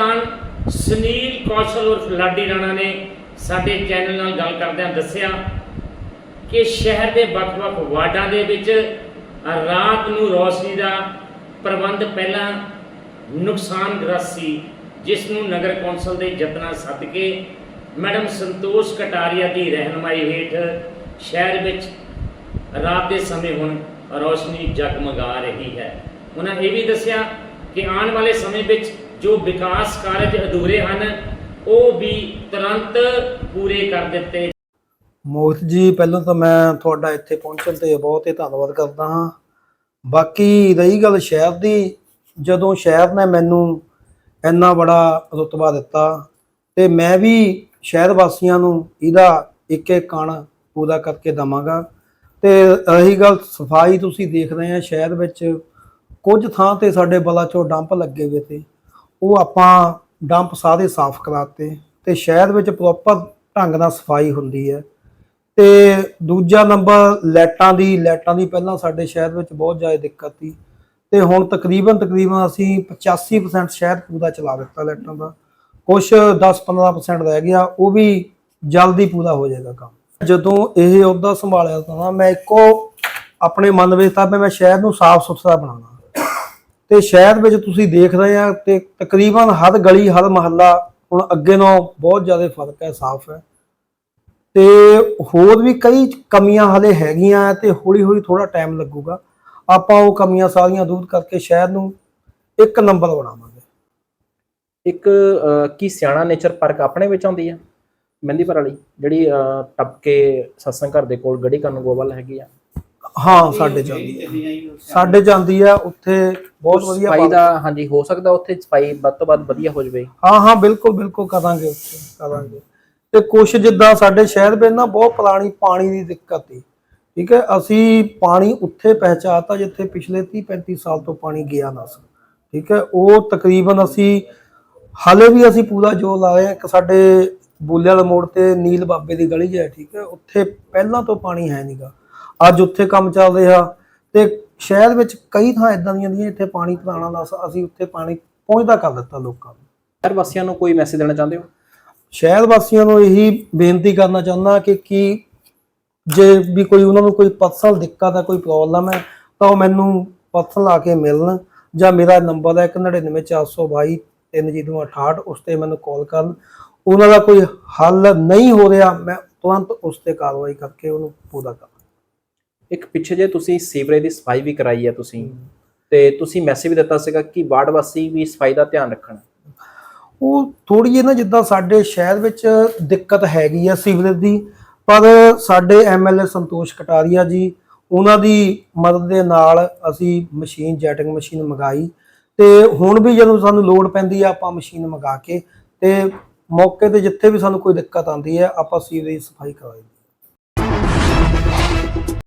ਪ੍ਰਧਾਨ ਸੁਨੀਲ ਕੌਸ਼ਲ ਔਰ ਲਾਡੀ ਰਾਣਾ ਨੇ ਸਾਡੇ ਚੈਨਲ ਨਾਲ ਗੱਲ ਕਰਦਿਆਂ ਦੱਸਿਆ ਕਿ ਸ਼ਹਿਰ ਦੇ ਵੱਖ-ਵੱਖ ਵਾਰਡਾਂ ਦੇ ਵਿੱਚ ਰਾਤ ਨੂੰ ਰੋਸ਼ਨੀ ਦਾ ਪ੍ਰਬੰਧ ਪਹਿਲਾਂ ਨੁਕਸਾਨਗ੍ਰਸਤ ਸੀ, ਜਿਸ ਨੂੰ ਨਗਰ ਕੌਂਸਲ ਦੇ ਯਤਨਾਂ ਸਦਕੇ ਮੈਡਮ ਸੰਤੋਸ਼ ਕਟਾਰੀਆ ਦੀ ਰਹਿਨਮਾਈ ਹੇਠ ਸ਼ਹਿਰ ਵਿੱਚ ਰਾਤ ਦੇ ਸਮੇਂ ਹੁਣ ਰੋਸ਼ਨੀ ਜਗਮਗਾ ਰਹੀ ਹੈ। ਉਹਨਾਂ ਇਹ ਵੀ ਦੱਸਿਆ ਕਿ ਆਉਣ ਵਾਲੇ ਸਮੇਂ ਵਿੱਚ ਜੋ ਵਿਕਾਸ ਕਾਰਜ ਅਧੂਰੇ ਹਨ, ਉਹ ਵੀ ਤੁਰੰਤ ਪੂਰੇ ਕਰ ਦਿੱਤੇ। ਮੋਹਿਤ ਜੀ, ਪਹਿਲਾਂ ਤਾਂ ਮੈਂ ਤੁਹਾਡਾ ਇੱਥੇ ਪਹੁੰਚਣ ਤੇ ਬਹੁਤ ਹੀ ਧੰਨਵਾਦ ਕਰਦਾ ਹਾਂ। ਬਾਕੀ ਰਹੀ ਗੱਲ ਸ਼ਹਿਰ ਦੀ, ਜਦੋਂ ਸ਼ਹਿਰ ਨੇ ਮੈਨੂੰ ਇੰਨਾ ਬੜਾ ਰੁਤਬਾ ਦਿੱਤਾ ਤੇ ਮੈਂ ਵੀ ਸ਼ਹਿਰ ਵਾਸੀਆਂ ਨੂੰ ਇਹਦਾ ਇੱਕ ਇੱਕ ਕਣ ਪੂਰਾ ਕਰਕੇ ਦਵਾਂਗਾ। ਤੇ ਰਹੀ ਗੱਲ ਸਫ਼ਾਈ ਤੁਸੀਂ ਦੇਖ ਰਹੇ ਆ, ਸ਼ਹਿਰ ਵਿੱਚ ਕੁਝ ਥਾਂ ਤੇ ਸਾਡੇ ਬਲਾਚੋ ਡੰਪ ਲੱਗੇ ਹੋਏ ਤੇ ਉਹ ਆਪਾਂ ਡੰਪ ਸਾਰੇ ਸਾਫ਼ ਕਰਾਤੇ ਤੇ ਸ਼ਹਿਰ ਵਿੱਚ ਪ੍ਰੋਪਰ ਢੰਗ ਨਾਲ ਸਫ਼ਾਈ ਹੁੰਦੀ ਹੈ। ਤੇ ਦੂਜਾ ਨੰਬਰ ਲਾਈਟਾਂ ਦੀ ਲਾਈਟਾਂ ਦੀ ਪਹਿਲਾਂ ਸਾਡੇ ਸ਼ਹਿਰ ਵਿੱਚ ਬਹੁਤ ਜ਼ਿਆਦਾ ਦਿੱਕਤ ਸੀ ਤੇ ਹੁਣ ਤਕਰੀਬਨ ਤਕਰੀਬਨ ਅਸੀਂ 85% ਸ਼ਹਿਰ ਪੂਰਾ ਚਲਾ ਦਿੱਤਾ ਲਾਈਟਾਂ ਦਾ। ਕੁਝ 10-15% ਰਹਿ ਗਿਆ, ਉਹ ਵੀ ਜਲਦੀ ਪੂਰਾ ਹੋ ਜਾਏਗਾ ਕੰਮ। ਜਦੋਂ ਇਹ ਅਹੁਦਾ ਸੰਭਾਲਿਆ ਤਾਂ ਮੈਂ ਇੱਕੋ ਆਪਣੇ ਮਨ ਵਿੱਚ ਤਾਂ ਵੀ ਮੈਂ ਸ਼ਹਿਰ ਨੂੰ ਸਾਫ਼ ਸੁਥਰਾ ਬਣਾਉਣਾ। ਤੇ ਸ਼ਹਿਰ ਵਿੱਚ ਤੁਸੀਂ ਦੇਖ ਰਹੇ ਆ ਤੇ ਤਕਰੀਬਨ ਹਰ ਗਲੀ ਹਰ ਮਹੱਲਾ ਹੁਣ ਅੱਗੇ ਨਾਲੋਂ ਬਹੁਤ ਜ਼ਿਆਦਾ ਫ਼ਰਕ ਹੈ ਸਾਫ਼ ਹੈ। ਤੇ ਹੋਰ ਵੀ ਕਈ ਕਮੀਆਂ ਹਲੇ ਹੈਗੀਆਂ ਤੇ ਹੌਲੀ ਹੌਲੀ ਥੋੜਾ ਟਾਈਮ ਲੱਗੂਗਾ। ਆਪਾਂ ਉਹ ਕਮੀਆਂ ਸਾਰੀਆਂ ਦੂਰ ਕਰਕੇ ਸ਼ਹਿਰ ਨੂੰ ਇੱਕ ਨੰਬਰ ਬਣਾਵਾਂਗੇ। ਇੱਕ ਅਹ, ਕੀ ਸਿਆਣਾ ਨੇਚਰ ਪਾਰਕ ਆਪਣੇ ਵਿੱਚ ਆਉਂਦੀ ਆ? ਮਹਿੰਦੀਪੁਰ ਵਾਲੀ ਜਿਹੜੀ ਟੱਪ ਕੇ ਸਤਸੰਗ ਘਰ ਦੇ ਕੋਲ ਗੜੀ ਕਰਨ ਗੋਵਲ ਹੈਗੀ ਆ। ਹਾਂ ਸਾਡੇ ਜਾਂਦੀ ਹੈ। ਸਾਡੇ ਜਾਂਦੀ ਆ ਉੱਥੇ ਬਹੁਤ ਵਧੀਆ ਸਫ਼ਾਈ ਦਾ ਹਾਂਜੀ ਹੋ ਸਕਦਾ ਉੱਥੇ ਸਫ਼ਾਈ ਵੱਧ ਤੋਂ ਵੱਧ ਵਧੀਆ ਹੋ ਜਵੇ। ਹਾਂ ਹਾਂ ਬਿਲਕੁਲ ਬਿਲਕੁਲ ਕਰਾਂਗੇ ਉੱਥੇ ਕਰਾਂਗੇ। ਤੇ ਕੁਛ ਜਿੱਦਾਂ ਸਾਡੇ ਸ਼ਹਿਰ ਵਿੱਚ ਨਾ ਬਹੁਤ ਪੁਰਾਣੀ ਪਾਣੀ ਦੀ ਦਿੱਕਤ ਸੀ। ਠੀਕ ਹੈ ਅਸੀਂ ਪਾਣੀ ਉੱਥੇ ਪਹੁੰਚਾਤਾ ਜਿੱਥੇ ਪਿਛਲੇ 30 35 ਸਾਲ ਤੋਂ ਪਾਣੀ ਗਿਆ ਨਾ ਸੀ। ਠੀਕ ਹੈ ਉਹ ਤਕਰੀਬਨ ਅਸੀਂ ਹਾਲੇ ਵੀ ਅਸੀਂ ਪੂਰਾ ਜੋਰ ਲਾ ਰਹੇ ਹਾਂ। ਕਿ ਸਾਡੇ ਬੂਲੇ ਵਾਲੇ ਮੋੜ ਤੇ ਨੀਲ ਬਾਬੇ ਦੀ ਗਲੀ ਹੈ ਠੀਕ ਹੈ ਉੱਥੇ ਪਹਿਲਾਂ ਤੋਂ ਪਾਣੀ ਹੈ ਨਹੀਂਗਾ ਅੱਜ ਉੱਥੇ ਕੰਮ ਚੱਲ ਰਿਹਾ ਤੇ ਸ਼ਹਿਰ ਵਿੱਚ ਕਈ ਥਾਂ ਇਦਾਂ ਦੀਆਂ ਦੀਆਂ ਇੱਥੇ ਪਾਣੀ ਪੁਰਾਣਾ ਦਾ ਅਸੀਂ ਉੱਥੇ ਪਾਣੀ ਪਹੁੰਚਦਾ ਕਰ ਦਿੱਤਾ ਲੋਕਾਂ ਨੂੰ। ਸ਼ਹਿਰ ਵਾਸੀਆਂ ਨੂੰ ਕੋਈ ਮੈਸੇਜ ਦੇਣਾ ਚਾਹੁੰਦੇ ਹੋ? ਸ਼ਹਿਰ ਵਾਸੀਆਂ ਨੂੰ ਇਹੀ ਬੇਨਤੀ ਕਰਨਾ ਚਾਹੁੰਦਾ ਕਿ ਕੀ ਜੇ ਵੀ ਕੋਈ ਉਹਨਾਂ ਨੂੰ ਕੋਈ ਪਰਸਨਲ ਦਿੱਕਤ ਹੈ ਕੋਈ ਪ੍ਰੋਬਲਮ ਹੈ ਤਾਂ ਉਹ ਮੈਨੂੰ ਪਰਸਨਲ ਆ ਕੇ ਮਿਲਣ ਜਾਂ ਮੇਰਾ ਨੰਬਰ ਹੈ 199422 3068 ਉਸ ਤੇ ਮੈਨੂੰ ਕਾਲ ਕਰਨ। ਉਹਨਾਂ ਦਾ ਕੋਈ ਹੱਲ ਨਹੀਂ ਹੋ ਰਿਹਾ ਮੈਂ ਤੁਰੰਤ ਉਸ ਤੇ ਕਾਰਵਾਈ ਕਰਕੇ ਉਹਨੂੰ ਪੂਰਾ ਕਰਾਂ। ਇੱਕ ਪਿੱਛੇ ਜੇ ਤੁਸੀਂ ਸੀਵਰੇਜ ਦੀ ਸਫ਼ਾਈ ਵੀ ਕਰਾਈ ਹੈ ਤੁਸੀਂ ਤੇ ਤੁਸੀਂ ਮੈਸੇਜ ਵੀ ਦਿੱਤਾ ਸੀਗਾ ਕਿ ਵਾਰਡ ਵਾਸੀ ਵੀ ਸਫ਼ਾਈ ਦਾ ਧਿਆਨ ਰੱਖਣ। ਉਹ ਥੋੜੀ ਜਿਹੀ ਨਾ ਜਿੱਦਾਂ ਸਾਡੇ ਸ਼ਹਿਰ ਵਿੱਚ ਦਿੱਕਤ ਹੈਗੀ ਆ ਸੀਵਰੇਜ ਦੀ ਪਰ ਸਾਡੇ ਐਮਐਲਏ ਸੰਤੋਸ਼ ਕਟਾਰੀਆ ਜੀ ਉਹਨਾਂ ਦੀ ਮਦਦ ਦੇ ਨਾਲ ਅਸੀਂ ਮਸ਼ੀਨ ਜੈਟਿੰਗ ਮਸ਼ੀਨ ਮੰਗਾਈ ਤੇ ਹੁਣ ਵੀ ਜਦੋਂ ਸਾਨੂੰ ਲੋਡ ਪੈਂਦੀ ਆ ਆਪਾਂ ਮਸ਼ੀਨ ਮੰਗਾ ਕੇ ਤੇ ਮੌਕੇ ਤੇ ਜਿੱਥੇ ਵੀ ਸਾਨੂੰ ਕੋਈ ਦਿੱਕਤ ਆਉਂਦੀ ਹੈ ਆਪਾਂ ਸੀਵਰੇਜ ਸਫ਼ਾਈ ਕਰਾਈ